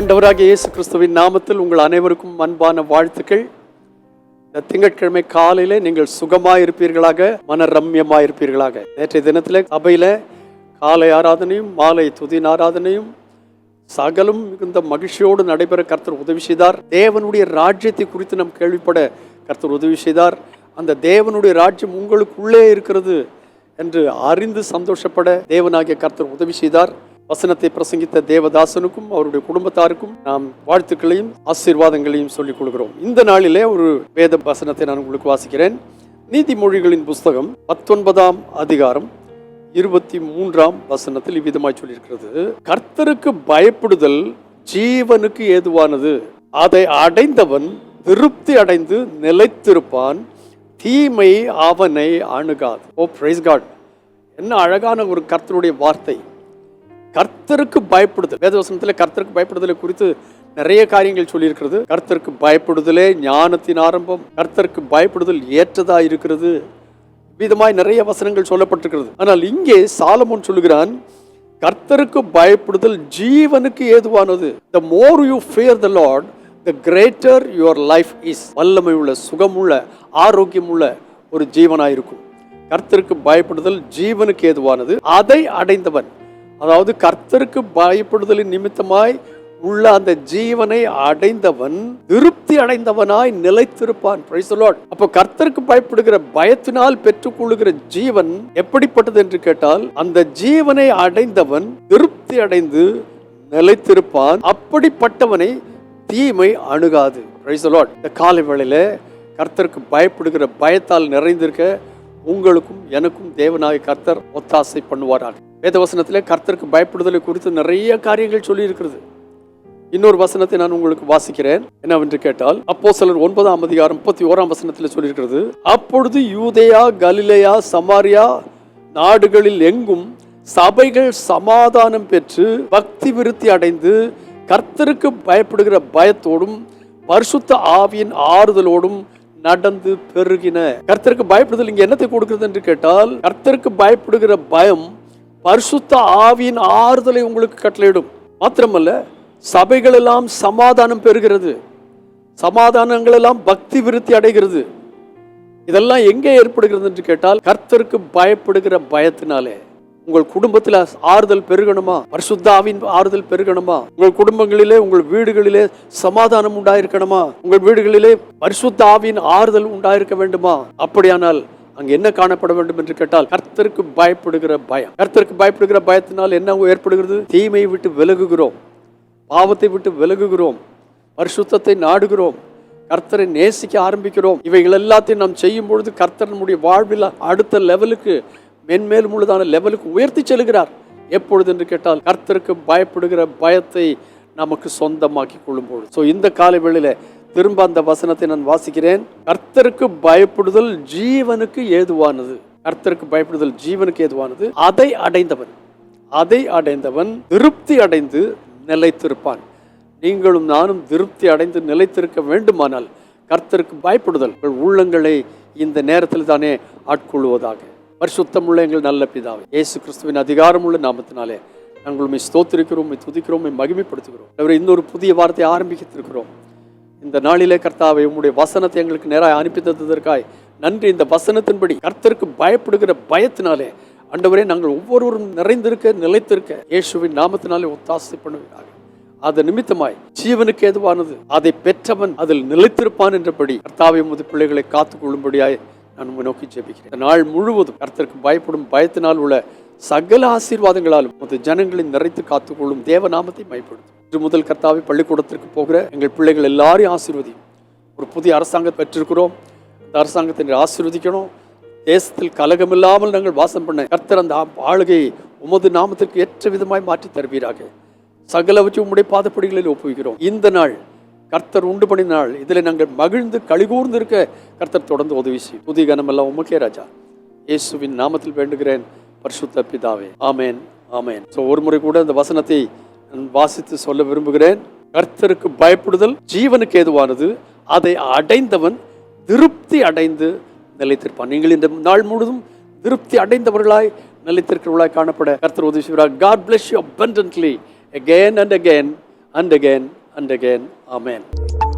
அண்டவராக இயேசு கிறிஸ்துவின் நாமத்தில் உங்கள் அனைவருக்கும் அன்பான வாழ்த்துக்கள். இந்த திங்கட்கிழமை காலையில நீங்கள் சுகமாக இருப்பீர்களாக மன ரம்யமாய் இருப்பீர்களாக நேற்றைய தினத்தில் சபையில காலை ஆராதனையும் மாலை துதின் ஆராதனையும் சகலும் மிகுந்த மகிழ்ச்சியோடு நடைபெற கர்த்தர் உதவி செய்தார். தேவனுடைய ராஜ்யத்தை குறித்து நாம் கேள்விப்பட கர்த்தர் உதவி செய்தார். அந்த தேவனுடைய ராஜ்யம் உங்களுக்குள்ளே இருக்கிறது என்று அறிந்து சந்தோஷப்பட தேவனாகிய கர்த்தர் உதவி செய்தார். வசனத்தை பிரசங்கித்த தேவதாசனுக்கும் அவருடைய குடும்பத்தாருக்கும் நாம் வாழ்த்துக்களையும் ஆசீர்வாதங்களையும் சொல்லிக் கொள்கிறோம். இந்த நாளிலே ஒரு வேத வசனத்தை நான் உங்களுக்கு வாசிக்கிறேன். நீதிமொழிகளின் புஸ்தகம் பத்தொன்பதாம் அதிகாரம் இருபத்தி மூன்றாம் வசனத்தில் இவ்விதமாய் சொல்லியிருக்கிறது. கர்த்தருக்கு பயப்படுதல் ஜீவனுக்கு ஏதுவானது. அதை அடைந்தவன் திருப்தி அடைந்து நிலைத்திருப்பான். தீமை அவனை அணுகாது. ஓ பிரைஸ் காட் என்ன அழகான ஒரு கர்த்தருடைய வார்த்தை. கர்த்தருக்கு பயப்படுதல். வேதவசனத்தில் கர்த்தருக்கு பயப்படுதலை குறித்து நிறைய காரியங்கள் சொல்லியிருக்கிறது. கர்த்தருக்கு பயப்படுதலே ஞானத்தின் ஆரம்பம். கர்த்தருக்கு பயப்படுதல் ஏற்றதா இருக்கிறது. விதமாய் நிறைய வசனங்கள் சொல்லப்பட்டிருக்கிறது. ஆனால் இங்கே சாலமோன் சொல்லுகிறான் கர்த்தருக்கு பயப்படுதல் ஜீவனுக்கு ஏதுவானது. The more you fear the lord the greater your life is வல்லமை உள்ள சுகமுள்ள ஆரோக்கியமுள்ள ஒரு ஜீவனாயிருக்கும். கர்த்தருக்கு பயப்படுதல் ஜீவனுக்கு ஏதுவானது. அதை அடைந்தவன் அதாவது கர்த்தருக்கு பயப்படுதலின் நிமித்தமாய் உள்ள அந்த ஜீவனை அடைந்தவன் திருப்தி அடைந்தவனாய் நிலைத்திருப்பான். Praise அப்போ கர்த்தருக்கு பயப்படுகிற பயத்தினால் பெற்றுக்கொள்ளுகிற ஜீவன் எப்படிப்பட்டது என்று கேட்டால் அந்த ஜீவனை அடைந்தவன் திருப்தி அடைந்து நிலைத்திருப்பான். அப்படிப்பட்டவனை தீமை அணுகாது. இந்த காலை வேளையில கர்த்தருக்கு பயப்படுகிற பயத்தால் நிறைந்திருக்க உங்களுக்கும் எனக்கும் தேவனாய் கர்த்தர் ஒத்தாசை பண்ணுவாராக. வேதவசனத்திலே கர்த்தருக்கு பயப்படுதலை குறித்து நிறைய காரியங்கள் சொல்லி இருக்கிறது இன்னொரு வசனத்தை நான் உங்களுக்கு வாசிக்கிறேன். என்னவென்று கேட்டால் அப்போ சிலர் ஒன்பதாம் அதிகாரம் முப்பத்தி ஓராம் வசனத்தில் சொல்லியிருக்கிறது அப்பொழுது யூதேயா கலிலேயா சமாரியா நாடுகளில் எங்கும் சபைகள் சமாதானம் பெற்று பக்தி விருத்தி அடைந்து கர்த்தருக்கு பயப்படுகிற பயத்தோடும் பரிசுத்த ஆவியின் ஆறுதலோடும் நடந்து பெருகின. கர்த்தருக்கு பயப்படுதல் இங்க என்னத்தை கொடுக்கிறது என்று கேட்டால் கர்த்தருக்கு பயப்படுகிற பயம் பரிசுத்த ஆவியின் ஆறுதலை உங்களுக்கு கட்டளையிடும். மாத்திரமல்ல சபைகள் எல்லாம் சமாதானம் பெறுகிறது. சமாதானங்கள் எல்லாம் பக்தி விருத்தி அடைகிறது. இதெல்லாம் எங்கே ஏற்படுகிறது என்று கேட்டால் கர்த்தருக்கு பயப்படுகிற பயத்தினாலே. உங்கள் குடும்பத்தில் ஆறுதல் பெருகணுமா? பரிசுத்தாவின் ஆறுதல் பெருகணுமா? உங்கள் குடும்பங்களிலே உங்கள் வீடுகளிலே சமாதானம் உண்டாயிருக்கணுமா? உங்கள் வீடுகளிலே பரிசுத்தாவின் ஆறுதல் உண்டாயிருக்க வேண்டுமா? அப்படியானால் அங்கே என்ன காணப்பட வேண்டும் என்று கேட்டால் கர்த்தருக்கு பயப்படுகிற பயம். கர்த்தருக்கு பயப்படுகிற பயத்தினால் என்ன ஏற்படுகிறது? தீமையை விட்டு விலகுகிறோம். பாவத்தை விட்டு விலகுகிறோம். பரிசுத்தத்தை நாடுகிறோம். கர்த்தரை நேசிக்க ஆரம்பிக்கிறோம். இவைகள் எல்லாத்தையும் நாம் செய்யும் பொழுது கர்த்தர் நம்முடைய வாழ்வில் அடுத்த லெவலுக்கு மென்மேலும் உள்ளதான லெவலுக்கு உயர்த்தி செல்கிறார். எப்பொழுது என்று கேட்டால் கர்த்தருக்கு பயப்படுகிற பயத்தை நமக்கு சொந்தமாக்கி கொள்ளும் பொழுது. ஸோ இந்த காலை திரும்ப அந்த வசனத்தை நான் வாசிக்கிறேன். கர்த்தருக்கு பயப்படுதல் ஜீவனுக்கு ஏதுவானது. கர்த்தருக்கு பயப்படுதல் ஜீவனுக்கு ஏதுவானது. அதை அடைந்தவன் அதை அடைந்தவன் திருப்தி அடைந்து நிலைத்திருப்பான். நீங்களும் நானும் திருப்தி அடைந்து நிலைத்திருக்க வேண்டுமானால் கர்த்தருக்கு பயப்படுதல் உங்கள் உள்ளங்களை இந்த நேரத்தில் தானே ஆட்கொள்வதாக பரிசுத்தமுள்ள எங்கள் நல்ல பிதாவை இயேசு கிறிஸ்துவின் அதிகாரமுள்ள நாமத்தினாலே நாங்கள் உண்மை ஸ்தோத்திருக்கிறோம் துதிக்கிறோம் மகிமைப்படுத்துகிறோம். இன்னொரு புதிய வார்த்தையை ஆரம்பித்திருக்கிறோம் இந்த நாளிலே கர்த்தாவை உம்முடைய வசனத்தை எங்களுக்கு நேராக அனுப்பி தந்ததற்காய் நன்றி. இந்த வசனத்தின்படி கர்த்தருக்கு பயப்படுகிற பயத்தினாலே அண்டவரே நாங்கள் ஒவ்வொருவரும் நிறைந்திருக்க நிலைத்திருக்க இயேசுவின் நாமத்தினாலே ஒத்தாசை பண்ணுவீராக. அது நிமித்தமாய் ஜீவனுக்கு எதுவானது அதை பெற்றவன் அதில் நிலைத்திருப்பான் என்றபடி கர்த்தாவை முது பிள்ளைகளை காத்துக் கொள்ளும்படியாய் நான் உம்மை நோக்கி ஜெபிக்கிறேன். நாள் முழுவதும் கர்த்தருக்கு பயப்படும் பயத்தினால் உள்ள சகல ஆசீர்வாதங்களாலும் அது ஜனங்களை நிறைத்து காத்துக்கொள்ளும் தேவ நாமத்தை மைப்படுத்தும் இன்று முதல் கர்த்தாவை பள்ளிக்கூடத்திற்கு போகிற எங்கள் பிள்ளைகள் எல்லாரையும் ஆசீர்வதியும். ஒரு புதிய அரசாங்கம் பெற்றிருக்கிறோம். அந்த அரசாங்கத்தை ஆசீர்வதிக்கணும். தேசத்தில் கலகமில்லாமல் நாங்கள் வாசம் பண்ண கர்த்தர் அந்த ஆளுகையை உமது நாமத்திற்கு ஏற்ற விதமாய் மாற்றி தருவீராக. சகலவற்றை உம்முடைய பாதப்படிகளில் ஒப்புவிக்கிறோம். இந்த நாள் கர்த்தர் உண்டு பண்ணின நாள். இதில் நாங்கள் மகிழ்ந்து கழிகூர்ந்து இருக்க கர்த்தர் தொடர்ந்து உதவி செய்யும். புதிய கனமெல்லாம் உமக்கே ராஜா. இயேசுவின் நாமத்தில் வேண்டுகிறேன். பரிசுத்த பிதாவே. ஆமேன். ஆமேன். ஸோ ஒரு முறை கூட இந்த வசனத்தை வாசித்து சொல்ல விரும்புகிறேன். கர்த்தருக்கு பயப்படுதல் ஜீவனுக்கு ஏதுவானது. அதை அடைந்தவன் திருப்தி அடைந்து நிலைத்திருப்பான். நீங்கள் இந்த நாள் முழுவதும் திருப்தி அடைந்தவர்களாய் நிலைத்திருக்கிறவர்களாய் காணப்பட கர்த்தர் உதவி செய்வார் God bless you abundantly again and again and again and again amen